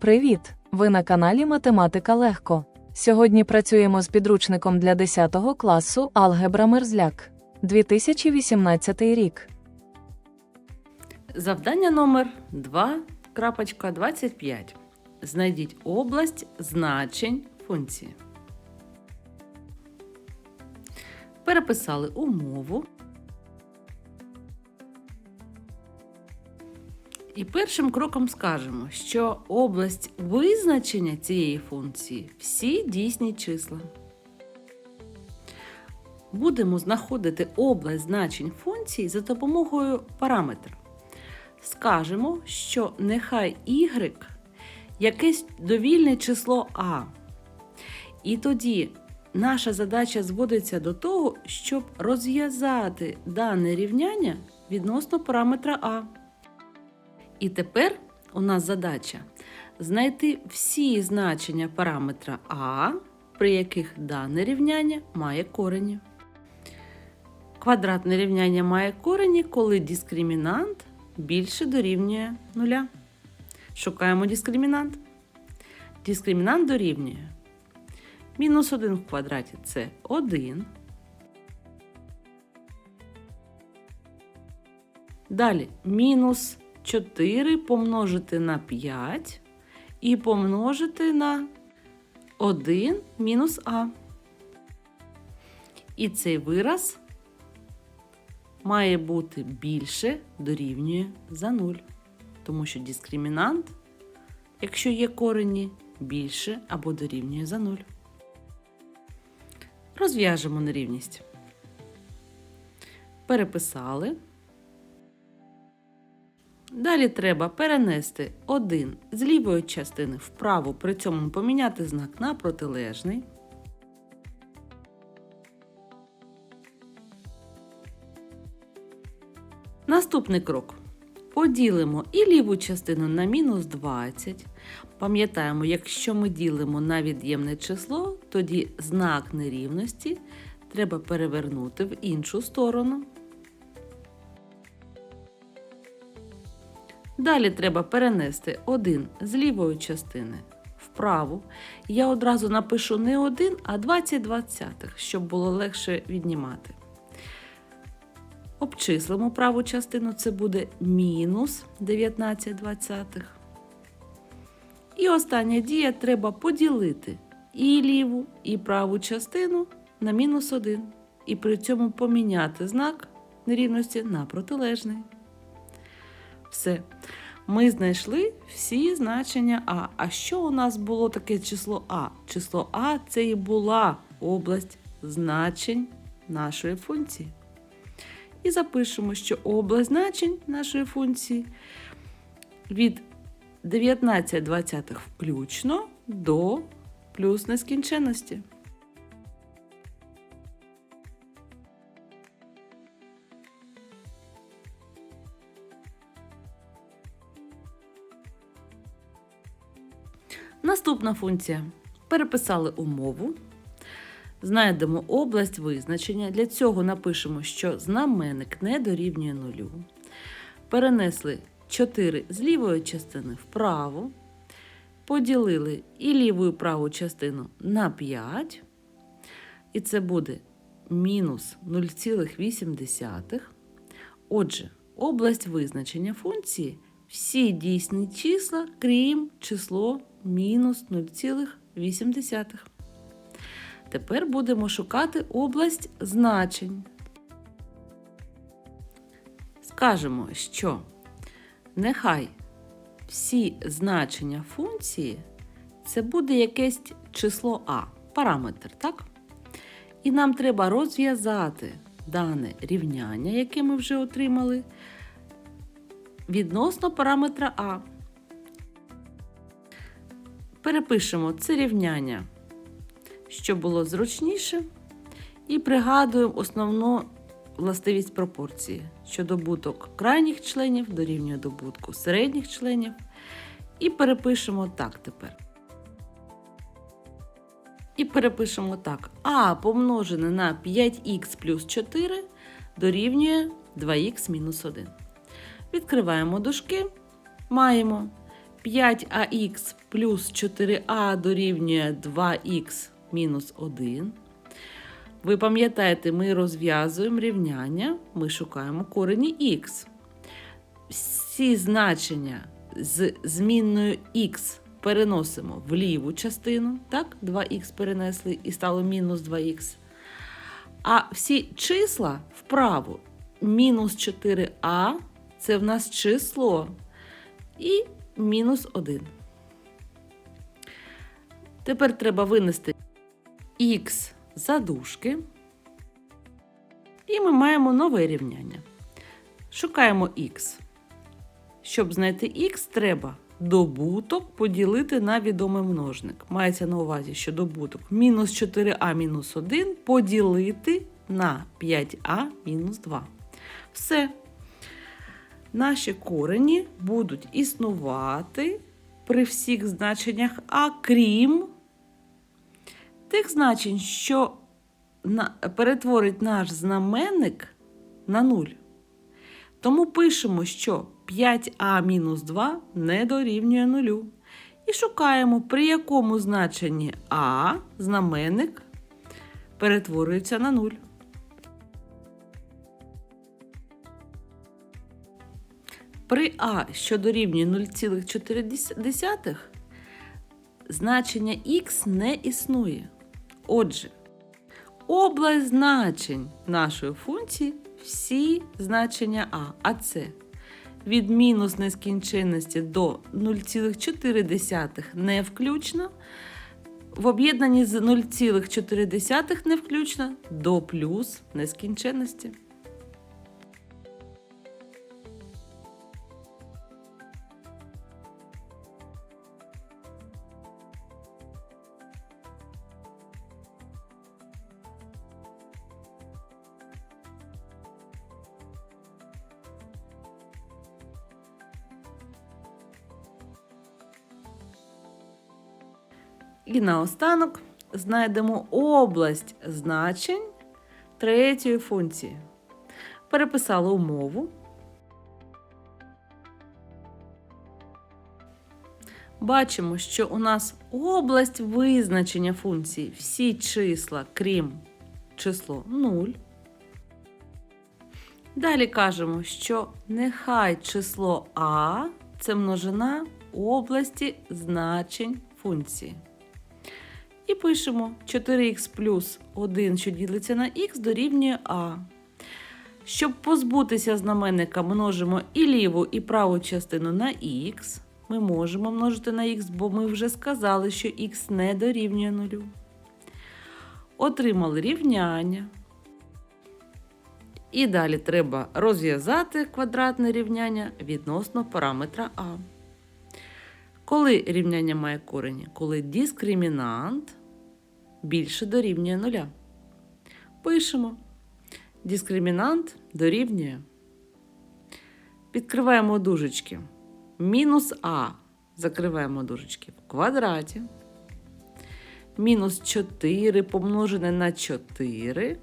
Привіт! Ви на каналі Математика Легко. Сьогодні працюємо з підручником для 10 класу Алгебра Мерзляк 2018 рік. Завдання номер 2.25. Знайдіть область значень функції. Переписали умову. І першим кроком скажемо, що область визначення цієї функції всі дійсні числа. Будемо знаходити область значень функції за допомогою параметра. Скажемо, що нехай y якесь довільне число А. І тоді наша задача зводиться до того, щоб розв'язати дане рівняння відносно параметра А. І тепер у нас задача знайти всі значення параметра А, при яких дане рівняння має корені. Квадратне рівняння має корені, коли дискримінант більше дорівнює нуля. Шукаємо дискримінант. Дискримінант дорівнює. Мінус 1 в квадраті це 1. Далі мінус 4 помножити на 5 і помножити на 1 мінус А. І цей вираз має бути більше дорівнює за 0. Тому що дискримінант, якщо є корені, більше або дорівнює за 0. Розв'яжемо нерівність. Переписали. Далі треба перенести один з лівої частини вправо, при цьому поміняти знак на протилежний. Наступний крок. Поділимо і ліву частину на мінус 20. Пам'ятаємо, якщо ми ділимо на від'ємне число, тоді знак нерівності треба перевернути в іншу сторону. Далі треба перенести 1 з лівої частини вправу. Я одразу напишу не 1, а 20 двадцятих, щоб було легше віднімати. Обчислимо праву частину, це буде мінус 19 двадцятих. І остання дія треба поділити і ліву, і праву частину на мінус 1. І при цьому поміняти знак нерівності на протилежний. Все. Ми знайшли всі значення А. А що у нас було таке число А? Число А це і була область значень нашої функції. І запишемо, що область значень нашої функції від 19 двадцятих включно до плюс нескінченності. Наступна функція. Переписали умову. Знайдемо область визначення. Для цього напишемо, що знаменник не дорівнює нулю. Перенесли 4 з лівої частини вправо. Поділили і ліву і праву частину на 5. І це буде мінус 0,8. Отже, область визначення функції всі дійсні числа, крім число мінус 0,8. Тепер будемо шукати область значень. Скажемо, що нехай всі значення функції це буде якесь число А, параметр, так? І нам треба розв'язати дане рівняння, яке ми вже отримали, відносно параметра А. Перепишемо це рівняння, щоб було зручніше, і пригадуємо основну властивість пропорції, що добуток крайніх членів дорівнює добутку середніх членів. І перепишемо так тепер. І перепишемо так. А помножене на 5х плюс 4 дорівнює 2х мінус 1. Відкриваємо дужки. Маємо 5ах плюс 4а дорівнює 2х мінус 1. Ви пам'ятаєте, ми розв'язуємо рівняння, ми шукаємо корені х. Всі значення з змінною х переносимо в ліву частину. Так, 2х перенесли і стало мінус 2х. А всі числа вправо. Мінус 4а це в нас число. І мінус 1. Тепер треба винести х за дужки. І ми маємо нове рівняння. Шукаємо х. Щоб знайти х, треба добуток поділити на відомий множник. Мається на увазі, що добуток мінус 4а мінус 1 поділити на 5а мінус 2. Все. Наші корені будуть існувати при всіх значеннях, а крім тих значень, що перетворить наш знаменник на 0. Тому пишемо, що 5а-2 не дорівнює 0. І шукаємо, при якому значенні а знаменник перетворюється на 0. При а, що дорівнює 0,4, значення х не існує. Отже, область значень нашої функції всі значення а, а це від мінус нескінченності до 0,4 не включно, в об'єднанні з 0,4 не включно до плюс нескінченності. І наостанок знайдемо область значень третьої функції. Переписали умову. Бачимо, що у нас область визначення функції всі числа, крім число 0. Далі кажемо, що нехай число А це множина області значень функції. І пишемо 4х плюс 1, що ділиться на х, дорівнює А. Щоб позбутися знаменника, множимо і ліву, і праву частину на х. Ми можемо множити на х, бо ми вже сказали, що х не дорівнює нулю. Отримали рівняння. І далі треба розв'язати квадратне рівняння відносно параметра А. Коли рівняння має корені? Коли дискримінант більше дорівнює нуля. Пишемо. Дискримінант дорівнює. Відкриваємо дужечки. Мінус А. Закриваємо дужечки в квадраті. Мінус 4 помножене на 4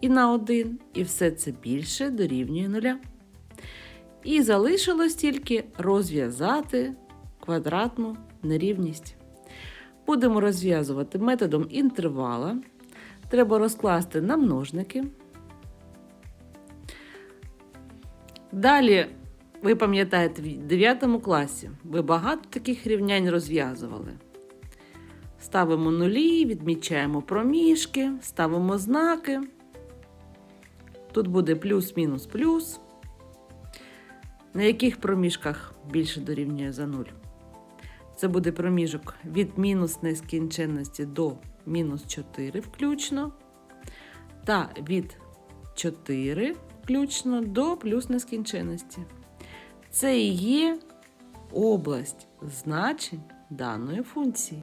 і на 1. І все це більше дорівнює нуля. І залишилось тільки розв'язати квадратну нерівність. Будемо розв'язувати методом інтервала. Треба розкласти на множники. Далі, ви пам'ятаєте, в 9 класі ви багато таких рівнянь розв'язували. Ставимо нулі, відмічаємо проміжки, ставимо знаки. Тут буде плюс, мінус, плюс. На яких проміжках більше дорівнює за 0? Це буде проміжок від мінус нескінченності до мінус 4 включно. Та від 4 включно до плюс нескінченності. Це і є область значень даної функції.